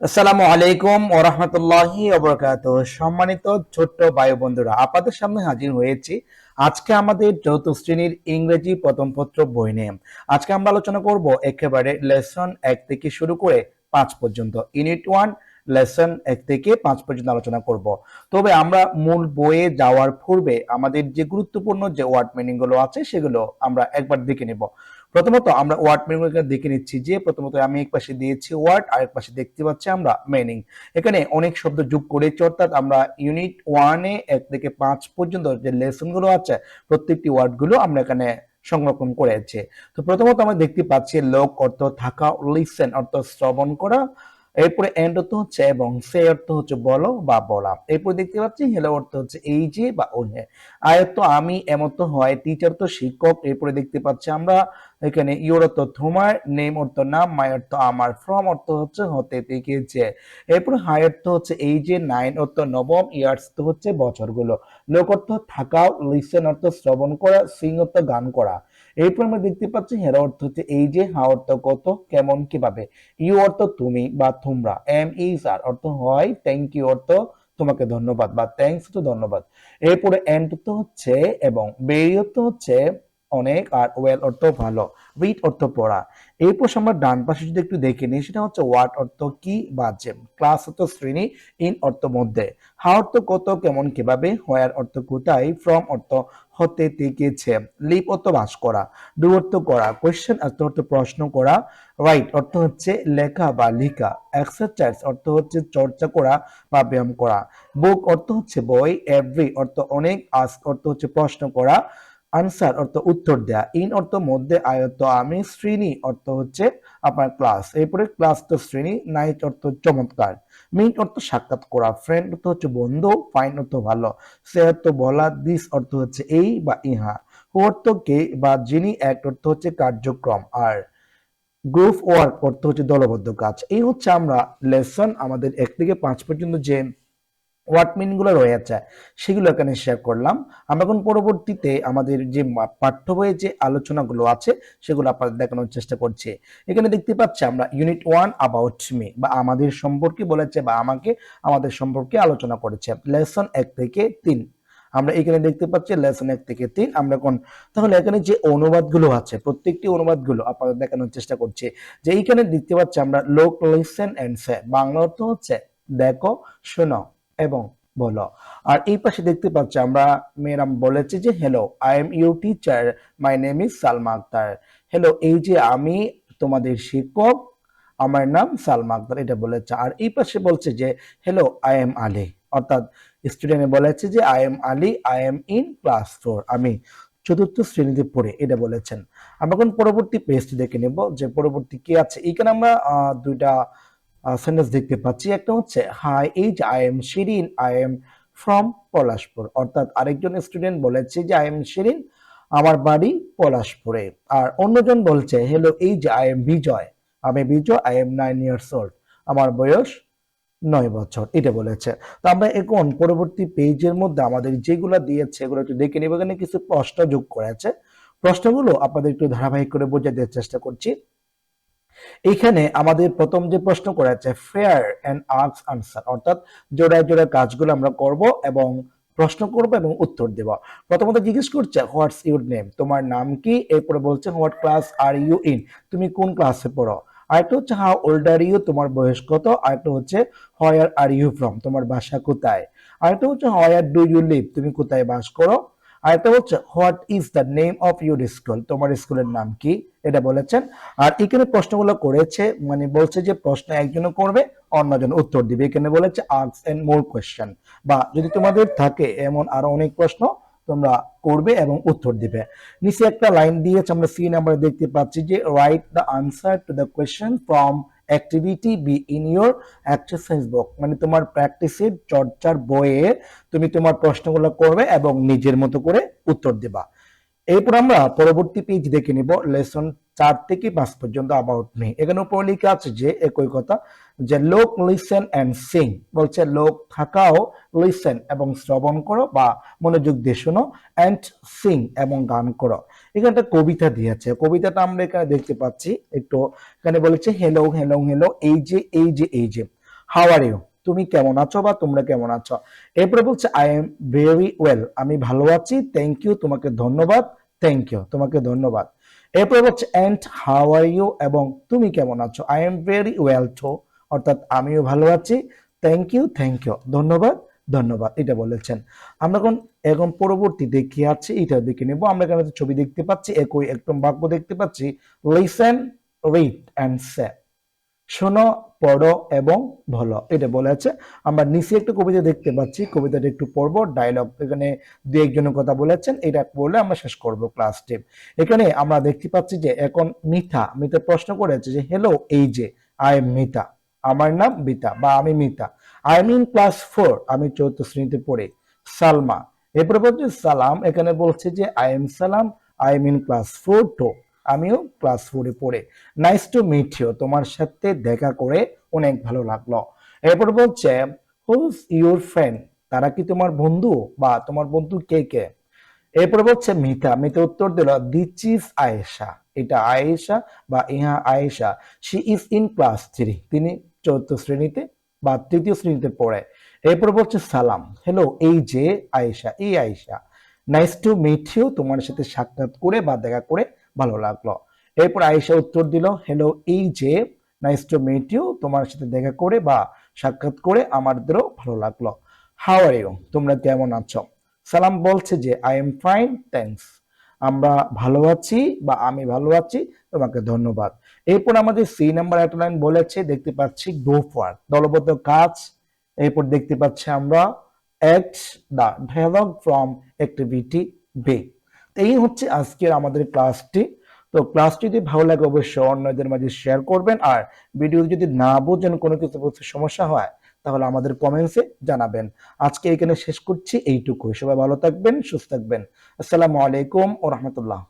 আসসালামু আলাইকুম ওরহমতুল্লাহি ওবরাকাত সম্মানিত ছোট্ট ভাই বন্ধুরা, আপনাদের সামনে হাজির হয়েছি আজকে আমাদের চতুর্থ শ্রেণির ইংরেজি প্রথম পত্র বই নিয়ে। আজকে আমরা আলোচনা করব একেবারে লেসন এক থেকে শুরু করে পাঁচ পর্যন্ত, ইউনিট ওয়ান, লেসন এক থেকে পাঁচ পর্যন্ত আলোচনা করব। তবে আমরা মূল বইয়ে যাওয়ার পূর্বে আমাদের যে গুরুত্বপূর্ণ যে ওয়ার্ড মিনিংগুলো আছে সেগুলো আমরা একবার দেখে নেব। প্রথমত আমরা ওয়ার্ড মিনিং দেখে নিচ্ছি যে প্রথমত আমি এক পাশে দিয়েছি ওয়ার্ড আর এক পাশে দেখতে পাচ্ছি আমরা মিনিং এখানে অনেক শব্দ যোগ করেছি, অর্থাৎ আমরা ইউনিট ওয়ানে এক থেকে পাঁচ পর্যন্ত যে লেসনগুলো আছে, প্রত্যেকটি ওয়ার্ডগুলো আমরা এখানে সংরক্ষণ করেছে। তো প্রথমত আমরা দেখতে পাচ্ছি লোক অর্থ থাকা লিসেন অর্থ শ্রবণ করা, এরপরে এন্ড অর্থ হচ্ছে এবং সে অর্থ হচ্ছে বলো বা বলা। এরপর দেখতে পাচ্ছি হেলো অর্থ হচ্ছে এই যে বা ওহে। আয়ত্ত আমি, এমত হয় টিচার তো শিক্ষক, এরপরে দেখতে পাচ্ছি আমরা এখানে ইউর অর্থ তোমার, নেম অর্থ নাম, মাই অর্থ আমার, ফ্রম অর্থ হচ্ছে হতে থেকে যে এরপরে হাই অর্থ হচ্ছে এই যে নাইন অর্থ নবম ইয়ার্স তো হচ্ছে বছরগুলো। লোক অর্থ থাকা, লিসেন অর্থ শ্রবণ করা, সিং অর্থ গান করা। এরপর আমরা দেখতে পাচ্ছি হেরা অর্থ হচ্ছে এই যে হা অর্থ কত, কেমন, কীভাবে। ইউ অর্থ তুমি বা তোমরা, এম ইজ আর অর্থ হয় থ্যাংক ইউ অর্থ তোমাকে ধন্যবাদ বা থ্যাংকস তো ধন্যবাদ। এরপরে এন্ড তো হচ্ছে এবং বেরি অর্থ হচ্ছে অনেক আর ওয়েল অর্থ ভালো। রিড অর্থ পড়া। এরপর আমরা ডান পাশে যদি একটু দেখে নিই, সেটা হচ্ছে ওয়াট অর্থ, কি বা জেম ক্লাস অর্থ শ্রেণি ইন অর্থ মধ্যে। হা অর্থ কত, কেমন, কীভাবে হোয়ার অর্থ কোথায় ফ্রম অর্থ হতে থেকেছে। লিপ অর্থ বাস করা। ডু অর্থ করা। কোয়েশ্চেন অর্থ অর্থ প্রশ্ন করা। রাইট অর্থ হচ্ছে লেখা বা লিখা। এক্সারসাইজ অর্থ হচ্ছে চর্চা করা বা ব্যায়াম করা। বুক অর্থ হচ্ছে বই। এভরি অর্থ অনেক। আস্ক অর্থ হচ্ছে প্রশ্ন করা। আনসার অর্থ উত্তর দেয়া। ইন অর্থ মধ্যে আয়ত্ত আমি শ্রেণি অর্থ হচ্ছে আপনার ক্লাস এরপরে ক্লাস তো শ্রেণি নাইট অর্থ চমৎকার। মিট অর্থ সাক্ষাৎ করা। ফ্রেন্ড অর্থ হচ্ছে বন্ধু ফাইন অর্থ ভালো। সে অর্থ বলা দিস অর্থ হচ্ছে এই বা ইহা। হু অর্থ কে বা যিনি এক অর্থ হচ্ছে কার্যক্রম। আর গ্রুপ ওয়ার্ক অর্থ হচ্ছে দলবদ্ধ কাজ। এই হচ্ছে আমরা লেসন আমাদের এক থেকে পাঁচ পর্যন্ত যে ওয়ার্ড মিনগুলো রয়েছে সেগুলো এখানে শেয়ার করলাম। আমরা এখন পরবর্তীতে আমাদের যে পাঠ্য বইয়ে যে আলোচনাগুলো আছে, সেগুলো আপনাদের দেখানোর চেষ্টা করছি। এখানে দেখতে পাচ্ছি আমরা ইউনিট ওয়ান অ্যাবাউট মি বা আমাদের সম্পর্কে বলেছে বা আমাকে, আমাদের সম্পর্কে আলোচনা করেছে। লেসন এক থেকে তিন। আমরা এখানে দেখতে পাচ্ছি লেসন এক থেকে তিন। আমরা এখন, তাহলে এখানে যে অনুবাদগুলো আছে, প্রত্যেকটি অনুবাদগুলো আপনাদের দেখানোর চেষ্টা করছি। যে এইখানে দেখতে পাচ্ছি আমরা লোক লিসেন এন্ড সে বাংলা অর্থ হচ্ছে, দেখো, শোনো। এবং বলো। আর এই পাশে দেখতে পাচ্ছি আমরা মেয়েরাম বলেছে যে hello I am you teacher my name is Salma Akter hello এই যে আমি তোমাদের শিক্ষক, আমার নাম সালমা আক্তার এটা বলেছে। আর এই পাশে বলছে যে হ্যালো আই এম আলী অর্থাৎ স্টুডেন্টে বলেছে যে I am Ali I am in class four আমি চতুর্থ শ্রেণীতে পড়ে, এটা বলেছেন। আমরা এখন পরবর্তী পেজটি দেখে নেব যে, পরবর্তী কি আছে। এখানে আমরা দুইটা সেন্টেন্স দেখতে পাচ্ছি। একটা হচ্ছে hi age I am Shirin I am from Palashpur. অর্থাৎ আরেকজন স্টুডেন্ট বলেছে যে আই এম শিরিন আমার বাড়ি পলাশপুরে। আর অন্যজন বলছে হ্যালো এইজ আই এম বিজয়। আমি Bijoy I am nine years old আমার বয়স নয় বছর। এটা বলেছে। তো আমরা এখন পরবর্তী পেজের মধ্যে আমাদের যেগুলো দিয়েছে, এগুলো একটু দেখে নিব। এখানে কিছু প্রশ্ন যোগ করেছে প্রশ্নগুলো আপনাদের একটু ধারাবাহিক করে বোঝা দেওয়ার চেষ্টা করছি। এখানে আমাদের প্রথম যে প্রশ্ন করেছে ফেয়ার অ্যান্ড আর্কস আনসার অর্থাৎ জোড়ায় জোড়ায় কাজগুলো আমরা করব এবং প্রশ্ন করব এবং উত্তর দেব। প্রথমত জিজ্ঞেস করছে হোয়াটস ইউর নেম তোমার নাম কি? এরপরে বলছে what class are you in তুমি কোন ক্লাসে পড়ো? আরেকটা হচ্ছে হাউ ওল্ড আর ইউ তোমার বয়স কত? আরেকটা হচ্ছে হোয়ার আর ইউ ফ্রম তোমার বাসা কোথায়? আরেকটা হচ্ছে হোয়ার ডু ইউ লিভ তুমি কোথায় বাস করো? আরেকটা হচ্ছে, what is the name of your school? তোমার স্কুলের নাম কি? এটা বলেছেন। আর এখানে প্রশ্নগুলো করেছে মানে বলছে যে প্রশ্ন একজনও করবে, অন্যজন উত্তর দিবে। এখানে বলেছে আর্টস এন্ড মোর কোয়েশ্চেন বা যদি তোমাদের থাকে এমন আরও অনেক প্রশ্ন, তোমরা করবে এবং উত্তর দিবে। নিচে একটা লাইন দিয়েছে, আমরা সি নাম্বারে দেখতে পাচ্ছি যে write the answer to the question from activity B in your exercise book মানে তোমার প্র্যাকটিসের চর্চার বইয়ে তুমি তোমার প্রশ্নগুলো করবে এবং নিজের মতো করে উত্তর দেবা। এরপর আমরা পরবর্তী পেজ দেখে নিব লেসন চার থেকে পাঁচ পর্যন্ত অ্যাবাউট নেই। এখানে উপর লেখা আছে যে, একই কথা, যে লোক লিসেন অ্যান্ড সিং বলছে লোক থাকাও লিসেন এবং শ্রবণ করো বা মনোযোগ দিয়ে শোনো অ্যান্ড সিং এবং গান করো। এখানে একটা কবিতা দিয়েছে। কবিতাটা আমরা এখানে দেখতে পাচ্ছি, একটু এখানে বলেছে হেলো হেলো হেলো এই যে এই যে এই যে আর ইউ তুমি কেমন আছো বা তোমরা কেমন আছো? এরপরে বলছে আই এম ভেরি ওয়েল আমি ভালো আছি থ্যাংক ইউ তোমাকে ধন্যবাদ থ্যাংক ইউ তোমাকে ধন্যবাদ। এরপরে হচ্ছে অ্যান্ড হাউ আর ইউ এবং, তুমি কেমন আছো? I am very well too অর্থাৎ, আমিও ভালো আছি। থ্যাংক ইউ থ্যাংক ইউ ধন্যবাদ ধন্যবাদ। এটা বলেছেন। আমরা এখন এখন পরবর্তীতে কি আছে এটা দেখে নেব। আমরা এখানে ছবি দেখতে পাচ্ছি, একই একদম বাক্য দেখতে পাচ্ছি লিসেন রিড অ্যান্ড সে শোনো পড়ো এবং বলো এটা বলেছে আমরা নিচে একটা কবিতা দেখতে পাচ্ছি, কবিতাটা একটু পড়ব ডায়লগ এখানে দু একজনের কথা বলেছেন এটা বলে আমরা শেষ করব ক্লাস টিপ এখানে আমরা দেখতে পাচ্ছি যে এখন মিথা মিথা প্রশ্ন করেছে যে হ্যালো এই যে আই এম মিতা। আমার নাম মিতা বা আমি Mita. I am in class four আমি চতুর্থ শ্রেণীতে পড়ি। সালমা। এরপরে বলছে, সালাম। এখানে বলছে যে I am Salam I am in class four too আমিও ক্লাস ফোরে পড়ে। নাইস টু মিট ইউ তোমার সাথে দেখা করে অনেক ভালো লাগল। এরপর বলছে হুজ ইউর ফ্রেন্ড তারা কি তোমার বন্ধু বা তোমার বন্ধু কে কে? এরপর বলছে মিথা মিথা উত্তর দিল দিস ইজ আয়েশা এটা আয়েশা বা ইহা Ayesha she is in class three তিনি চতুর্থ শ্রেণীতে বা তৃতীয় শ্রেণীতে পড়ে। এরপর বলছে, সালাম। হ্যালো এই যে আয়েশা এই Ayesha nice to meet you তোমার সাথে সাক্ষাৎ করে বা দেখা করে ভালো লাগল। এরপর আয়েশা উত্তর দিল হ্যালো এই যে নাইস টু মিট ইউ তোমার সাথে দেখা করে বা সাক্ষাৎ করে আমাদেরও ভালো লাগল। হাউ আর ইউ তোমরা কেমন আছো? সালাম বলছে যে আই এম ফাইন থ্যাঙ্কস আমরা ভালো আছি বা আমি ভালো আছি, তোমাকে ধন্যবাদ। এরপর আমাদের সি নাম্বার একটা লাইন বলেছে, দেখতে পাচ্ছি গো ফর দলবদ্ধ কাজ। এরপর দেখতে পাচ্ছি আমরা x the dialogue from activity B এই হচ্ছে আজকের আমাদের ক্লাসটি তো ক্লাসটি যদি ভালো লাগে অবশ্যই অন্যদের মাঝে শেয়ার করবেন। আর ভিডিও যদি না বোঝেন কোনো কিছু সমস্যা হয়, তাহলে আমাদের কমেন্টসে জানাবেন। আজকে এখানে শেষ করছি। এইটুকু সবাই ভালো থাকবেন, সুস্থ থাকবেন। আসসালামু আলাইকুম ও রহমতুল্লাহ